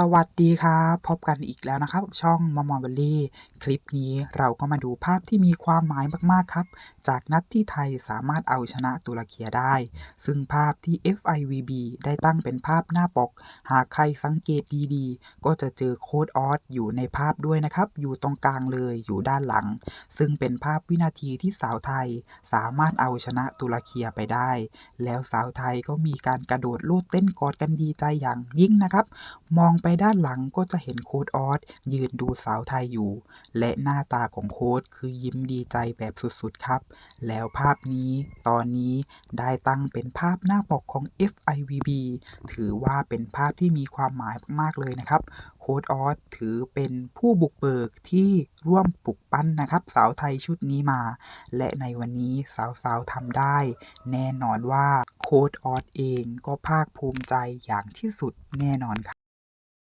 สวัสดีครับ พบกันอีกแล้วนะครับ ช่องมอมอเบลลี่ คลิปนี้เราก็มาดูภาพที่มีความหมายมาก ๆ ครับ จากนัดที่ไทยสามารถเอาชนะตุรเกียได้ ซึ่งภาพที่ FIVB ได้ตั้งเป็นภาพหน้าปก หากใครสังเกตดีๆ ก็จะเจอโค้ดออสอยู่ในภาพด้วยนะครับ อยู่ตรงกลางเลยอยู่ด้านหลัง ซึ่งเป็นภาพวินาทีที่สาวไทยสามารถเอาชนะตุรเกียไปได้ แล้วสาวไทยก็มีการกระโดดโลดเต้นกอดกันดีใจอย่างยิ่งนะครับ มองไปด้านหลังก็จะเห็นโค้ดออสยืนดูสาวไทยอยู่ และหน้าตาของโค้ดคือยิ้มดีใจแบบสุดๆครับ แล้วภาพนี้ตอนนี้ได้ตั้งเป็นภาพหน้าปกของ FIVB ถือว่าเป็นภาพที่มีความหมายมากๆเลยนะครับโค้ดออสถือเป็นผู้บุกเบิกที่ร่วมปลุกปั้นนะครับ สาวไทยชุดนี้มา และในวันนี้สาวๆทำได้ แน่นอนว่าโค้ดออสเองก็ภาคภูมิใจอย่างที่สุดแน่นอนครับ